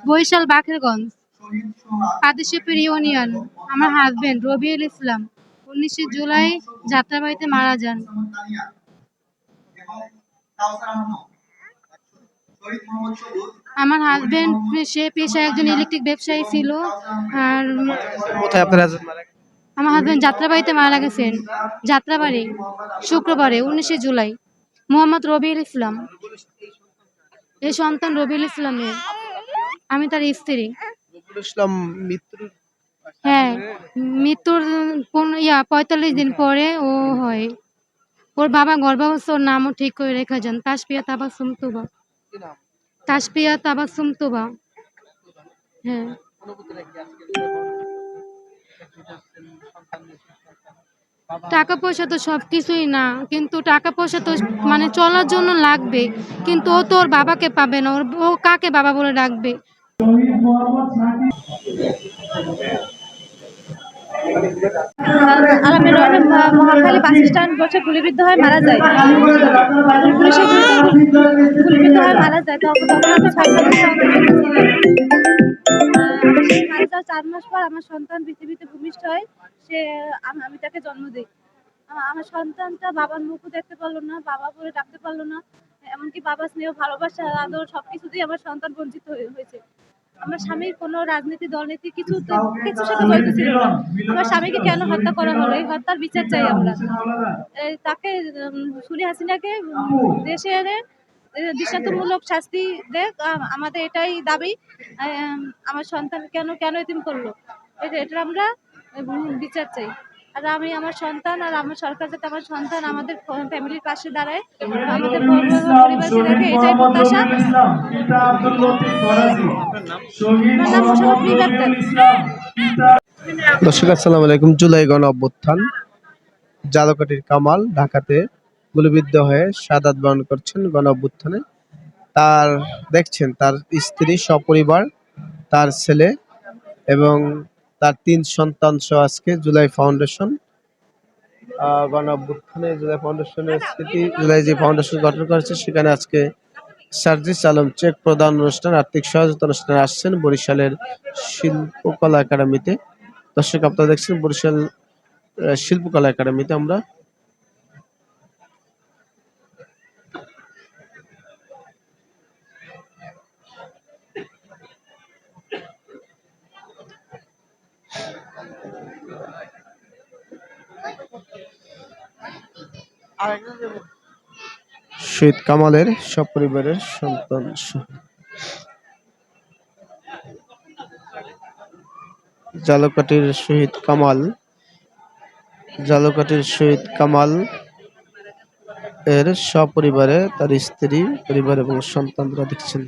Barishal Bakerganj. Kadishipur union আমার husband Rabiul Islam. উনিশে জুলাই যাত্রাবাড়িতে মারা যান। আমার হাজবেন্ড সে পেশায় একজন ইলেকট্রিক ব্যবসায়ী ছিল আর কোথায় আপনার? আমার হাজবেন্ড যাত্রাবাড়িতে মারা গেছেন যাত্রাবাড়ি শুক্রবারে উনিশে জুলাই। মোহাম্মদ রবিউল ইসলাম। এই সন্তান রবিউল ইসলামের। আমি তার স্ত্রী। রবিউল ইসলাম মৃত্যুর হ্যাঁ মৃত্যুর ইয়া পঁয়তাল্লিশ দিন পরে ও হয়। ওর বাবা গর্ভাবস্থ ওর নামও ঠিক করে রেখে যান তাসপিয়া তাবাসুম তুবা তাসপিয়া তাবাসুম তুবা। হ্যাঁ। অনুভূতিটা কি? আজকে যে সন্তান নিয়ে বাবা টাকা পয়সা তো সব কিছুই না কিন্তু টাকা পয়সা তো মানে চলার জন্য লাগবে। কিন্তু ও তো ওর বাবাকে পাবে না ওর ও কাকে বাবা বলে ডাকবে? মহাখালী বাস স্ট্যান্ড বসে গুলিবিদ্ধ মারা যায়। গুলিবিদ্ধ মারা যায়। তখন আমি চার মাস পর আমার সন্তান পৃথিবীতে ভূমিষ্ঠ হয়। সে, আম- তাকে জন্ম দিই। আমার সন্তানটা বাবার মুখও দেখতে পারল না, বাবা বলে ডাকতে পারল না। এমনকি বাবার স্নেহ, ভালোবাসা, আদর সবকিছুতেই আমার সন্তান বঞ্চিত হয়ে- হয়েছে। আমার স্বামীর কোনো রাজনীতি, দলনীতি কিছু কিছু সাথে ছিল না। আমার স্বামীকে কেন হত্যা করা হলো? এই হত্যার বিচার চাই আমরা। তাকে সুনি হাসিনাকে দেশে এনে দৃষ্টান্তমূলক শাস্তি দেখ। আমাদের এটাই দাবি। আমার সন্তান কেন কেন এতিম করল? এটা আমরা বিচার চাই। আর আমি আমার সন্তান আর আমার সরকার যাতে আমার সন্তান আমাদের ফ্যামিলির পাশে দাঁড়ায় আমাদের এটাই প্রত্যাশা। দর্শক আসসালামু আলাইকুম। জুলাই গণ অভ্যুত্থান জালকাটির কামাল ঢাকাতে গুলিবিদ্ধ হয়ে সাদাত বরণ করছেন গণ অভ্যুত্থানে। তার দেখছেন তার স্ত্রী সপরিবার তার ছেলে এবং তার তিন সন্তান সহ আজকে জুলাই ফাউন্ডেশন আহ, গণ অভ্যুত্থানে জুলাই ফাউন্ডেশনের স্মৃতি জুলাই যে ফাউন্ডেশন গঠন করেছে সেখানে আজকে সার্জিস আলম চেক প্রদান অনুষ্ঠান আর্থিক সহায়তা অনুষ্ঠানে আসছেন বরিশালের শিল্পকলা একাডেমিতে। দর্শক আপনারা দেখছেন বরিশাল শিল্পকলা একাডেমিতে আমরা শহীদ কামালের সপরিবারের সন্তান। জালকাটির শহীদ কামাল, জালকাটির শহীদ কামাল এর সপরিবারে তার স্ত্রী, পরিবার এবং সন্তানরা দেখছেন।